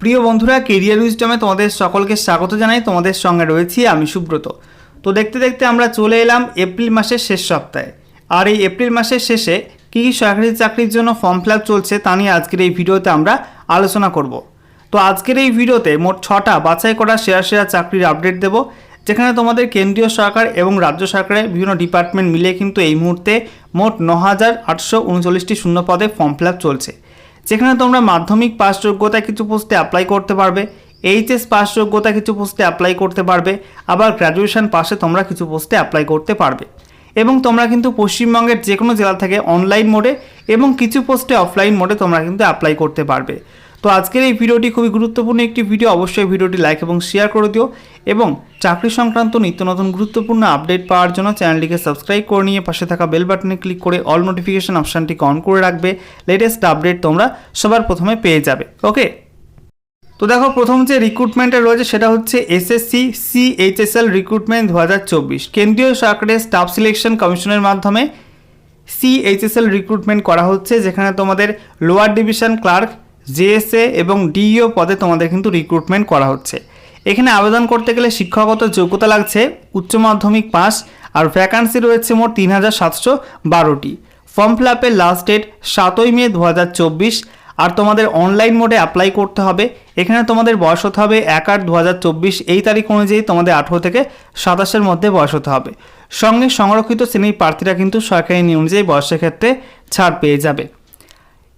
প্রিয় বন্ধুরা কেরিয়ার উইজডমে তোমাদের সকলকে স্বাগত জানাই। তোমাদের সঙ্গে রয়েছি আমি সুব্রত। তো দেখতে দেখতে আমরা চলে এলাম এপ্রিল মাসের শেষ সপ্তাহে। আর এই এপ্রিল মাসের শেষে কী কী সরকারি চাকরির জন্য ফর্ম ফিল চলছে তা নিয়ে আজকের এই ভিডিওতে আমরা আলোচনা করব। তো আজকের এই ভিডিওতে মোট ছটা বাছাই করা সেরা সেরা চাকরির আপডেট দেব, যেখানে তোমাদের কেন্দ্রীয় সরকার এবং রাজ্য সরকারের বিভিন্ন ডিপার্টমেন্ট মিলে কিন্তু এই মুহূর্তে মোট ন হাজার আটশো উনচল্লিশটি শূন্য পদে ফর্ম ফিল চলছে। যেখানে তোমরা মাধ্যমিক পাস যোগ্যতা কিছু পোস্টে অ্যাপ্লাই করতে পারবে এইচএস পাস যোগ্যতা কিছু পোস্টে অ্যাপ্লাই করতে পারবে, আবার গ্র্যাজুয়েশন পাশে তোমরা কিছু পোস্টে অ্যাপ্লাই করতে পারবে। এবং তোমরা কিন্তু পশ্চিমবঙ্গের যে কোনো জেলা থেকে অনলাইন মোডে এবং কিছু পোস্টে অফলাইন মোডে তোমরা কিন্তু অ্যাপ্লাই করতে পারবে। তো আজকের এই ভিডিওটি খুবই গুরুত্বপূর্ণ একটি ভিডিও। অবশ্যই ভিডিওটি লাইক এবং শেয়ার করে দিও এবং চাকরি সংক্রান্ত নিত্য নতুন গুরুত্বপূর্ণ আপডেট পাওয়ার জন্য চ্যানেলটিকে সাবস্ক্রাইব করে নিয়ে পাশে থাকা বেল বাটনে ক্লিক করে অল নোটিফিকেশন অপশানটিকে অন করে রাখবে। লেটেস্ট আপডেট তোমরা সবার প্রথমে পেয়ে যাবে। ওকে তো দেখো, প্রথম যে রিক্রুটমেন্টটা রয়েছে সেটা হচ্ছে এসএসসি সিএইচএসএল রিক্রুটমেন্ট দু হাজার চব্বিশ। কেন্দ্রীয় সরকারের স্টাফ সিলেকশন কমিশনের মাধ্যমে সিএইচএসএল রিক্রুটমেন্ট করা হচ্ছে, যেখানে তোমাদের লোয়ার ডিভিশন ক্লার্ক জেএসএ এবং ডিইও পদে তোমাদের কিন্তু রিক্রুটমেন্ট করা হচ্ছে। এখানে আবেদন করতে গেলে শিক্ষাগত যোগ্যতা লাগছে, উচ্চ মাধ্যমিক পাস আর ভ্যাকান্সি রয়েছে মোট তিন হাজার সাতশো বারোটি। ফর্ম ফিল আপের লাস্ট ডেট সাতই মে দু হাজার চব্বিশ আর তোমাদের অনলাইন মোডে অ্যাপ্লাই করতে হবে। এখানে তোমাদের বয়স হতে হবে এক আট দু এই তারিখ অনুযায়ী তোমাদের আঠেরো থেকে সাতাশের মধ্যে বয়স হতে হবে। সঙ্গে সংরক্ষিত শ্রেণির প্রার্থীরা কিন্তু সরকারি নিয়ম অনুযায়ী বয়সের ক্ষেত্রে ছাড় পেয়ে যাবে।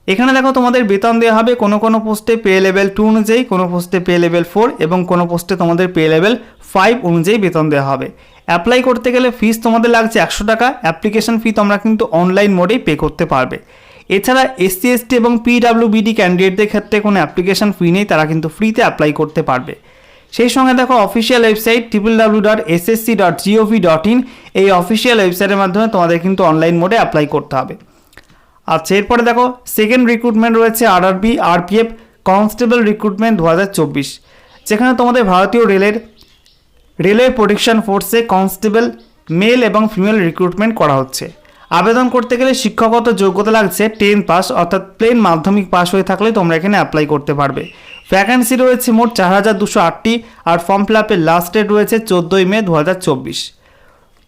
এখানে দেখো তোমাদের বেতন দেওয়া হবে কোনো কোনো পোস্টে পে লেভেল টু অনুযায়ী, কোনো পোস্টে পে লেভেল ফোর এবং কোনো পোস্টে তোমাদের পে লেভেল ফাইভ অনুযায়ী বেতন দেওয়া হবে। অ্যাপ্লাই করতে গেলে ফিস তোমাদের লাগছে একশো টাকা অ্যাপ্লিকেশন ফি তোমরা কিন্তু অনলাইন মোডেই পে করতে পারবে। এছাড়া এসসি এসটি এবং পিডাব্লিউবিডি ক্যান্ডিডেটদের ক্ষেত্রে কোনো অ্যাপ্লিকেশন ফি নেই, তারা কিন্তু ফ্রিতে অ্যাপ্লাই করতে পারবে। সেই সঙ্গে দেখো official website triple W dot SSC dot GOV dot in এই অফিসিয়াল ওয়েবসাইটের মাধ্যমে তোমাদের কিন্তু অনলাইন মোডে অ্যাপ্লাই করতে হবে। আচ্ছা এরপরে দেখো সেকেন্ড রিক্রুটমেন্ট রয়েছে আরআরবি আরপিএফ কনস্টেবল রিক্রুটমেন্ট দু হাজার চব্বিশ। যেখানে তোমাদের ভারতীয় রেলের রেলওয়ে প্রোটেকশন ফোর্সে কনস্টেবল মেল এবং ফিমেল রিক্রুটমেন্ট করা হচ্ছে। আবেদন করতে গেলে শিক্ষাগত যোগ্যতা লাগছে টেন পাস অর্থাৎ প্লেন মাধ্যমিক পাস হয়ে থাকলে তোমরা এখানে অ্যাপ্লাই করতে পারবে। ভ্যাকান্সি রয়েছে মোট চার হাজার দুশো আটটি আর ফর্ম ফিল আপের লাস্ট ডেট রয়েছে চোদ্দোই মে দু হাজার চব্বিশ।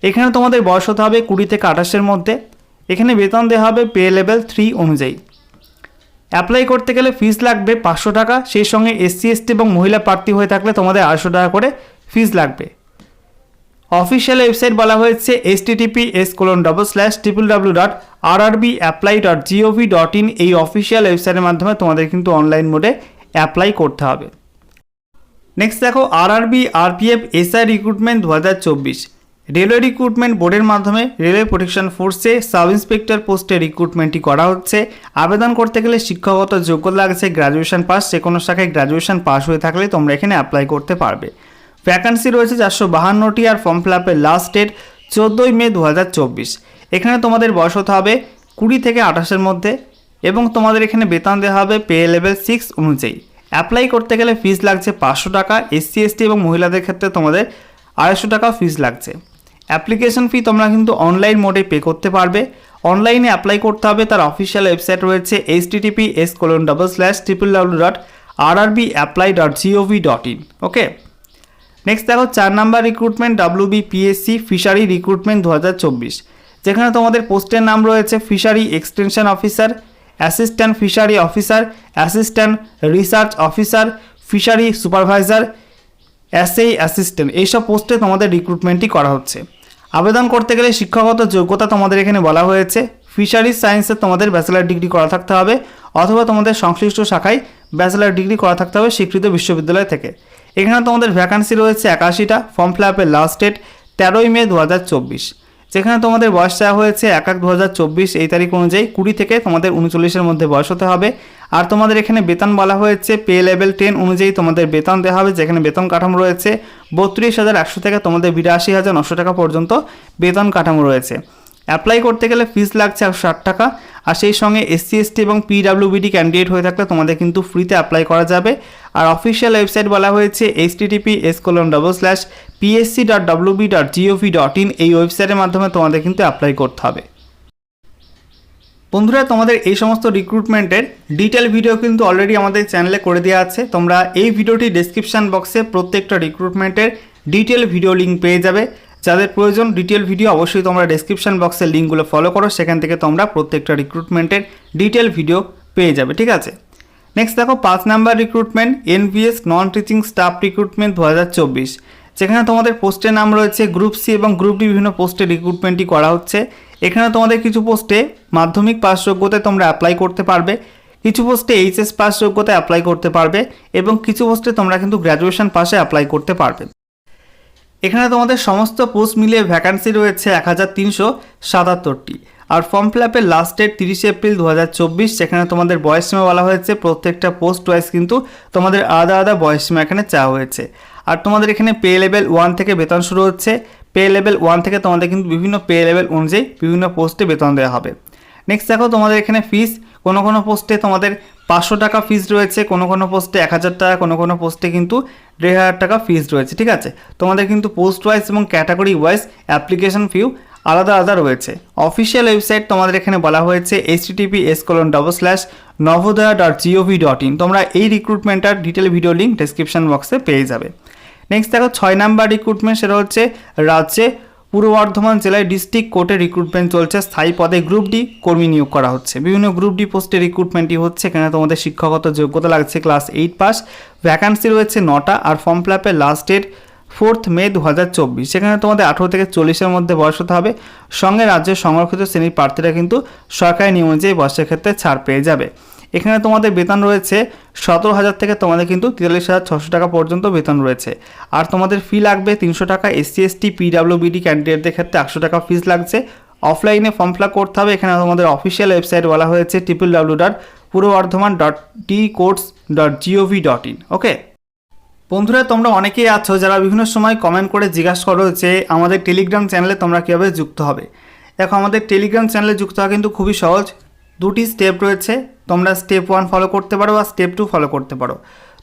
এখানে তোমাদের বয়স হতে হবে কুড়ি থেকে আঠাশের মধ্যে। এখানে বেতন দেওয়া হবে পে লেভেল থ্রি অনুযায়ী। অ্যাপ্লাই করতে গেলে ফিস লাগবে পাঁচশো টাকা, সেই সঙ্গে এসসি এসটি এবং মহিলা প্রার্থী হয়ে থাকলে তোমাদের আড়াইশো টাকা করে ফিস লাগবে। অফিসিয়াল ওয়েবসাইট বলা হয়েছে S TTP S colon double slash triple W dot R RB apply dot GOV dot in এই অফিসিয়াল ওয়েবসাইটের মাধ্যমে তোমাদের কিন্তু অনলাইন মোডে অ্যাপ্লাই করতে হবে। নেক্সট দেখো আর আরবি আরপিএফ এসআই রিক্রুটমেন্ট দু হাজার চব্বিশ। রেলওয়ে রিক্রুটমেন্ট বোর্ডের মাধ্যমে রেলওয়ে প্রোটেকশন ফোর্সে সাব ইন্সপেক্টর পোস্টে রিক্রুটমেন্টটি করা হচ্ছে। আবেদন করতে গেলে শিক্ষাগত যোগ্য লাগছে গ্র্যাজুয়েশন পাস যে কোনো শাখায় গ্র্যাজুয়েশন পাস হয়ে থাকলে তোমরা এখানে অ্যাপ্লাই করতে পারবে। ভ্যাকান্সি রয়েছে চারশো বাহান্নটি আর ফর্ম ফিল আপের লাস্ট ডেট চোদ্দোই মে দু হাজার চব্বিশ। এখানে তোমাদের বয়স হতে হবে কুড়ি থেকে আঠাশের মধ্যে এবং তোমাদের এখানে বেতন দেওয়া হবে পে লেভেল সিক্স অনুযায়ী। অ্যাপ্লাই করতে গেলে ফিস লাগছে পাঁচশো টাকা এসসি এসটি এবং মহিলাদের ক্ষেত্রে তোমাদের আড়াইশো টাকা ফিস লাগছে। অ্যাপ্লিকেশন ফি তোমরা কিন্তু অনলাইন মোডে পে করতে পারবে। অনলাইনে অ্যাপ্লাই করতে হবে, তার অফিসিয়াল ওয়েবসাইট রয়েছে H TTP S colon double slash triple W dot R RB apply dot GOV dot in okay next দেখো চার number recruitment W BPSC fishery recruitment দু হাজার চব্বিশ। যেখানে তোমাদের পোস্টের নাম রয়েছে fishery extension officer assistant fishery officer assistant research officer fishery supervisor SAE assistant, এইসব পোস্টে তোমাদের রিক্রুটমেন্টই করা হচ্ছে। আবেদন করতে গেলে শিক্ষাগত যোগ্যতা তোমাদের এখানে বলা হয়েছে। ফিশারিজ সায়েন্সে তোমাদের ব্যাচেলার ডিগ্রি করা থাকতে হবে অথবা তোমাদের সংশ্লিষ্ট শাখায় ব্যাচেলার ডিগ্রি করা থাকতে হবে স্বীকৃত বিশ্ববিদ্যালয় থেকে। এখানে তোমাদের ভ্যাকান্সি রয়েছে একাশিটা ফর্ম ফিল আপের লাস্ট ডেট তেরোই মে দু হাজার চব্বিশ। যেখানে তোমাদের বয়স চাওয়া হয়েছে এক এক দু এই তারিখ অনুযায়ী কুড়ি থেকে তোমাদের উনচল্লিশের মধ্যে বয়স হতে হবে। আর তোমাদের এখানে বেতন বলা হয়েছে পে লেভেল টেন অনুযায়ী তোমাদের বেতন দেওয়া হবে, যেখানে বেতন কাঠামো রয়েছে বত্রিশ হাজার একশো থেকে তোমাদের বিরাশি হাজার নশো টাকা পর্যন্ত বেতন কাঠামো রয়েছে। অ্যাপ্লাই করতে গেলে ফিস লাগছে একশো ষাট টাকা, আর সেই সঙ্গে এসসি এসটি এবং পিডাব্লিউবিডি ক্যান্ডিডেট হয়ে থাকলে তোমাদের কিন্তু ফ্রিতে অ্যাপ্লাই করা যাবে। আর অফিসিয়াল ওয়েবসাইট বলা হয়েছে H TTP S colon double slash PSC dot WB dot GOV dot in এই ওয়েবসাইটের মাধ্যমে তোমাদের কিন্তু অ্যাপ্লাই করতে হবে। বন্ধুরা, তোমাদের এই সমস্ত রিক্রুটমেন্টের ডিটেল ভিডিও কিন্তু অলরেডি আমাদের চ্যানেলে করে দেওয়া আছে। তোমরা এই ভিডিওটি ডেসক্রিপশন বক্সে প্রত্যেকটা রিক্রুটমেন্টের ডিটেল ভিডিও লিঙ্ক পেয়ে যাবে। যাদের প্রয়োজন ডিটেল ভিডিও অবশ্যই তোমরা ডেসক্রিপশন বক্সের লিঙ্কগুলো ফলো করো, সেখান থেকে তোমরা প্রত্যেকটা রিক্রুটমেন্টের ডিটেল ভিডিও পেয়ে যাবে, ঠিক আছে? নেক্সট দেখো, পাঁচ number recruitment NVS non teaching staff recruitment দু হাজার চব্বিশ। যেখানে তোমাদের পোস্টের নাম রয়েছে গ্রুপ সি এবং গ্রুপ ডি বিভিন্ন পোস্টে রিক্রুটমেন্টটি করা হচ্ছে। এখানে তোমাদের কিছু পোস্টে মাধ্যমিক পাস যোগ্যতায় তোমরা অ্যাপ্লাই করতে পারবে, কিছু পোস্টে এইচএস পাস যোগ্যতায় অ্যাপ্লাই করতে পারবে, এবং কিছু পোস্টে তোমরা কিন্তু গ্র্যাজুয়েশন পাসে অ্যাপ্লাই করতে পারবে। এখানে তোমাদের সমস্ত পোস্ট মিলিয়ে ভ্যাকান্সি রয়েছে এক হাজার তিনশো সাতাত্তরটি। আর ফর্ম ফিল আপের লাস্ট ডেট তিরিশে এপ্রিল দু হাজার চব্বিশ, সেখানে তোমাদের বয়সসীমা বলা হয়েছে। প্রত্যেকটা পোস্ট ওয়াইজ কিন্তু তোমাদের আলাদা আলাদা বয়সসীমা এখানে চাওয়া হয়েছে। আর তোমাদের এখানে পে লেভেল ওয়ান থেকে বেতন শুরু হচ্ছে। পে লেভেল ওয়ান থেকে তোমাদের কিন্তু বিভিন্ন পে লেভেল অনুযায়ী বিভিন্ন পোস্টে বেতন দেওয়া হবে। নেক্সট দেখো, তোমাদের এখানে ফিস কোনো কোনো পোস্টে তোমাদের পাঁচশো টাকা ফিস রয়েছে, কোনো কোনো পোস্টে এক হাজার টাকা, কোনো কোনো পোস্টে কিন্তু দেড় হাজার টাকা ফিস রয়েছে, ঠিক আছে? তোমাদের কিন্তু পোস্ট ওয়াইজ এবং ক্যাটাগরি ওয়াইজ অ্যাপ্লিকেশন ফিউ আলাদা আলাদা রয়েছে। অফিসিয়াল ওয়েবসাইট তোমাদের এখানে বলা হয়েছে H TP S colon double slash Navodaya dot GOV dot in তোমরা এই রিক্রুটমেন্টটার ডিটেল ভিডিও লিঙ্ক ডেসক্রিপশন বক্সে পেয়ে যাবে। নেক্সট দেখো ছয় নাম্বার রিক্রুটমেন্ট সেটা হচ্ছে রাজ্যে পূর্ব বর্ধমান জেলায় ডিস্ট্রিক্ট কোর্টে রিক্রুটমেন্ট চলছে। স্থায়ী পদে গ্রুপ ডি কর্মী নিয়োগ করা হচ্ছে। বিভিন্ন গ্রুপ ডি পোস্টে রিক্রুটমেন্টই হচ্ছে। এখানে তোমাদের শিক্ষাগত যোগ্যতা লাগছে ক্লাস এইট পাস ভ্যাকান্সি রয়েছে নটা আর ফর্ম ফিল আপের লাস্ট ডেট ফোর্থ মে দু হাজার চব্বিশ। সেখানে তোমাদের আঠেরো থেকে চল্লিশের মধ্যে বয়স হতে হবে। সঙ্গে রাজ্যের সংরক্ষিত শ্রেণির প্রার্থীরা কিন্তু সরকারি নিয়ম অনুযায়ী বয়সের ক্ষেত্রে ছাড় পেয়ে যাবে। এখানে তোমাদের বেতন রয়েছে সতেরো হাজার থেকে তোমাদের কিন্তু তেতাল্লিশ হাজার ছশো টাকা পর্যন্ত বেতন রয়েছে। আর তোমাদের ফি লাগবে তিনশো টাকা এসসি এসটি পিডাব্লিউবিডি ক্যান্ডিডেটদের ক্ষেত্রে একশো টাকা ফিস লাগছে। অফলাইনে ফর্ম ফিল করতে হবে। এখানে তোমাদের অফিসিয়াল ওয়েবসাইট বলা হয়েছে triple W dot Purba Bardhaman dot T course dot GOV dot in okay বন্ধুরা, তোমরা অনেকেই আছো যারা বিভিন্ন সময় কমেন্ট করে জিজ্ঞাসা করো যে আমাদের টেলিগ্রাম চ্যানেলে তোমরা কীভাবে যুক্ত হবে। দেখো, আমাদের টেলিগ্রাম চ্যানেলে যুক্ত হওয়া কিন্তু খুবই সহজ। দুটি স্টেপ রয়েছে। তোমরা স্টেপ ওয়ান ফলো করতে পারো বা স্টেপ টু ফলো করতে পারো।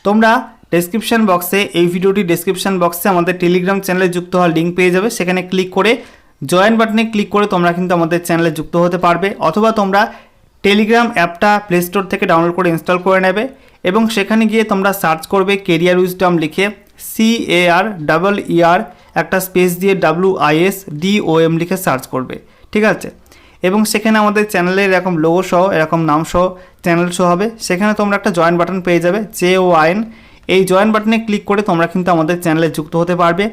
তোমরা ডেসক্রিপশন বক্সে এই ভিডিওটি ডেসক্রিপশন বক্সে আমাদের টেলিগ্রাম চ্যানেলে যুক্ত হওয়ার লিঙ্ক পেয়ে যাবে। সেখানে ক্লিক করে জয়েন বাটনে ক্লিক করে তোমরা কিন্তু আমাদের চ্যানেলে যুক্ত হতে পারবে। অথবা তোমরা টেলিগ্রাম অ্যাপটা প্লে স্টোর থেকে ডাউনলোড করে ইনস্টল করে নেবে এবং সেখানে গিয়ে তোমরা সার্চ করবে কেরিয়ার উইজডম লিখে C A R double E একটা স্পেস দিয়ে W IS D O M লিখে সার্চ করবে। ঠিক আছে? এবং সেখানে আমাদের চ্যানেলের এরকম লোগো সহ, এরকম নাম সহ চ্যানেল শো হবে। সেখানে তোমরা একটা জয়েন বাটন পেয়ে যাবে জে ও আইন এই জয়েন বাটনে ক্লিক করে তোমরা কিন্তু আমাদের চ্যানেলে যুক্ত হতে পারবে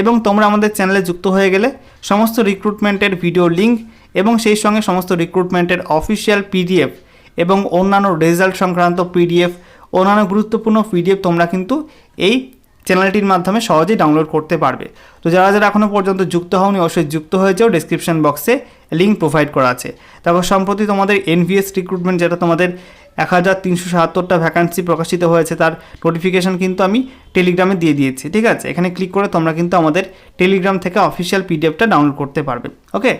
এবং তোমরা আমাদের চ্যানেলে যুক্ত হয়ে গেলে সমস্ত রিক্রুটমেন্টের ভিডিও লিঙ্ক এবং সেই সঙ্গে সমস্ত রিক্রুটমেন্টের অফিসিয়াল পিডিএফ এবং অন্যান্য রেজাল্ট সংক্রান্ত পিডিএফ অন্যান্য গুরুত্বপূর্ণ পিডিএফ তোমরা কিন্তু এই চ্যানেলটির মাধ্যমে সহজেই ডাউনলোড করতে পারবে। তো যারা যারা এখনও পর্যন্ত যুক্ত হওনি, অবশ্যই যুক্ত হয়ে যাও ডিসক্রিপশন বক্সে লিঙ্ক প্রোভাইড করা আছে। তারপর সম্প্রতি তোমাদের এনভিএস রিক্রুটমেন্ট যেটা তোমাদের এক হাজার তিনশো সাহাত্তরটা ভ্যাকান্সি প্রকাশিত হয়েছে, তার নোটিফিকেশান কিন্তু আমি টেলিগ্রামে দিয়ে দিয়েছি, ঠিক আছে? এখানে ক্লিক করে তোমরা কিন্তু আমাদের টেলিগ্রাম থেকে অফিসিয়াল পিডিএফটা ডাউনলোড করতে পারবে ওকে